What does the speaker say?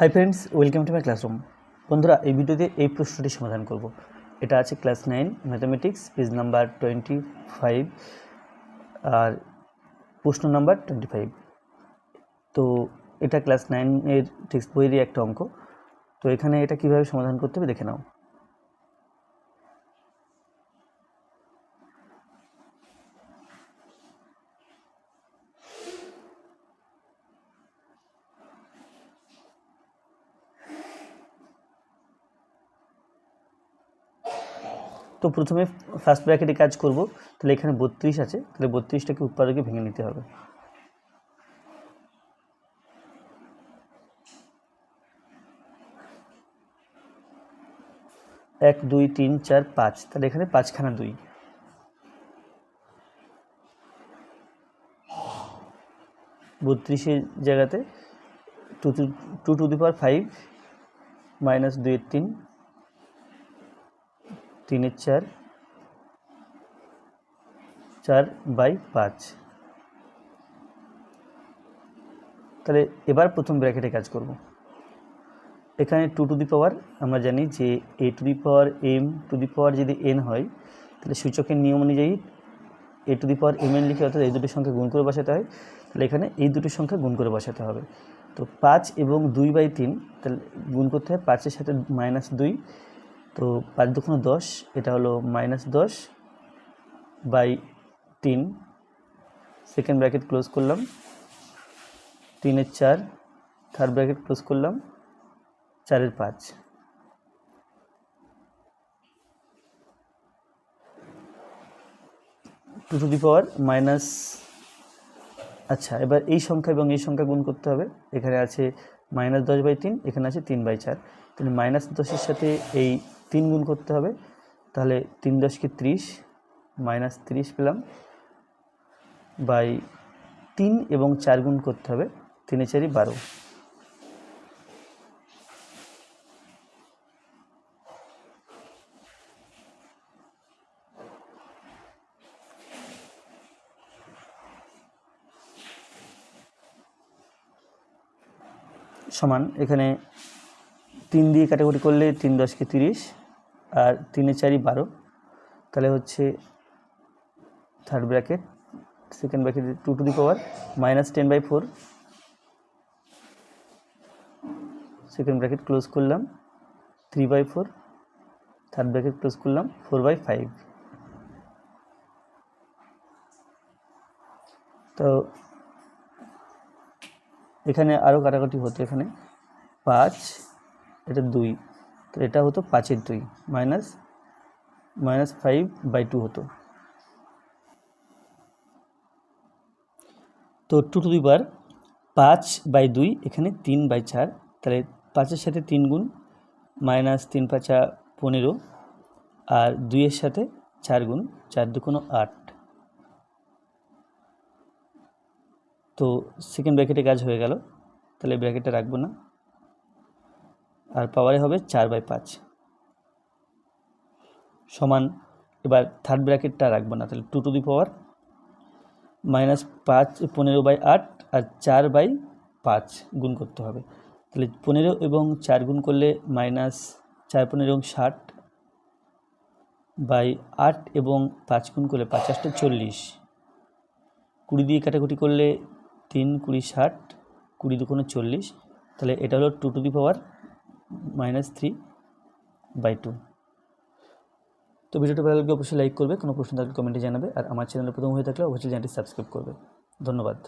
Hi friends welcome to my classroom বন্ধুরা, এই ভিডিওতে এই প্রশ্নটি সমাধান করব। এটা আছে class nine mathematics page number twenty five আর প্রশ্ন নাম্বার টোয়েন্টি ফাইভ তো এটা ক্লাস নাইনের টেক্সট বইয়েরই একটা অঙ্ক। তো এখানে এটা কীভাবে সমাধান করতে হবে, দেখে নাও। তো প্রথমে ফার্স্ট ব্র্যাকেটে কাজ করব, তাহলে এখানে বত্রিশ আছে, তাহলে বত্রিশটাকে উৎপাদকে ভেঙে নিতে হবে। এক, দুই, তিন, চার, পাঁচ, তাহলে এখানে পাঁচখানা দুই। বত্রিশের জায়গাতে two two two to the power five minus দুইয়ের তিন তিনের চার চার বাই পাঁচ। তাহলে এবার প্রথম ব্র্যাকেটে কাজ করব। এখানে টু টু দি পাওয়ার আমরা জানি যে A to the power M to the power যদি এন হয়, তাহলে সূচকের নিয়ম অনুযায়ী A to the power M N লিখে অর্থাৎ এই দুটির সংখ্যা গুণ করে বসাতে হয়। তাহলে এখানে এই দুটির সংখ্যা গুণ করে বসাতে হবে। তো পাঁচ এবং দুই বাই তিন, তাহলে গুণ করতে হয় পাঁচের সাথে মাইনাস দুই তো পাঁচ দুগুণ দশ, এটা হলো মাইনাস দশ বাই তিন। সেকেন্ড ব্র্যাকেট ক্লোজ করলাম। তিনের চার থার্ড ব্র্যাকেট ক্লোজ করলাম। চারের পাঁচ। Two to the power minus আচ্ছা এবার এই সংখ্যা এবং এই সংখ্যা গুণ করতে হবে। এখানে আছে মাইনাস দশ বাই তিন, এখানে আছে তিন বাই চার। তাহলে মাইনাস দশের সাথে এই তিন গুণ করতে হবে, তাহলে তিন দশকে ত্রিশ মাইনাস ত্রিশ পেলাম বাই তিন এবং চার গুণ করতে হবে, তিনে চারি বারো। সমান, এখানে তিন দিয়ে কাটাকুটি করলে তিন দশকে তিরিশ আর তিনে চারি বারো। তাহলে হচ্ছে third bracket second bracket two to the power minus ten by four second bracket close করলাম three by four third bracket close করলাম ফোর বাই ফাইভ তো এখানে আরও কাটাকাটি হতো এখানে। পাঁচ, এটা দুই। তো এটা হতো পাঁচের দুই minus minus five by two হতো। তো টু টু দুইবার পাঁচ বাই দুই, এখানে তিন বাই চার, তাহলে পাঁচের সাথে তিন গুণ মাইনাস তিন পাঁচা পনেরো, আর দুইয়ের সাথে চার গুণ, চার দুকোনো আট। তো সেকেন্ড ব্র্যাকেটে কাজ হয়ে গেল, তাহলে ব্র্যাকেটে রাখব না। আর পাওয়ারে হবে চার বাই পাঁচ। সমান, এবার থার্ড ব্র্যাকেটটা রাখব না, তাহলে two to the power minus পাঁচ পনেরো বাই আট আর চার বাই পাঁচ গুণ করতে হবে। তাহলে পনেরো এবং চার গুণ করলে মাইনাস চার পনেরো এবং ষাট বাই আট এবং পাঁচ গুণ করলে পাঁচাশটা চল্লিশ। কুড়ি দিয়ে কাটাকুটি করলে তিন, কুড়ি, ষাট, কুড়ি দুকোনো চল্লিশ। তাহলে এটা হলো two to the power minus three by two তো ভিডিওটা ভালো লাগলে অবশ্যই লাইক করবে, কোনো প্রশ্ন থাকলে কমেন্টে জানাবে, আর আমার চ্যানেলে প্রথম হয়ে থাকলে অবশ্যই চ্যানেলটি সাবস্ক্রাইব করবে। ধন্যবাদ।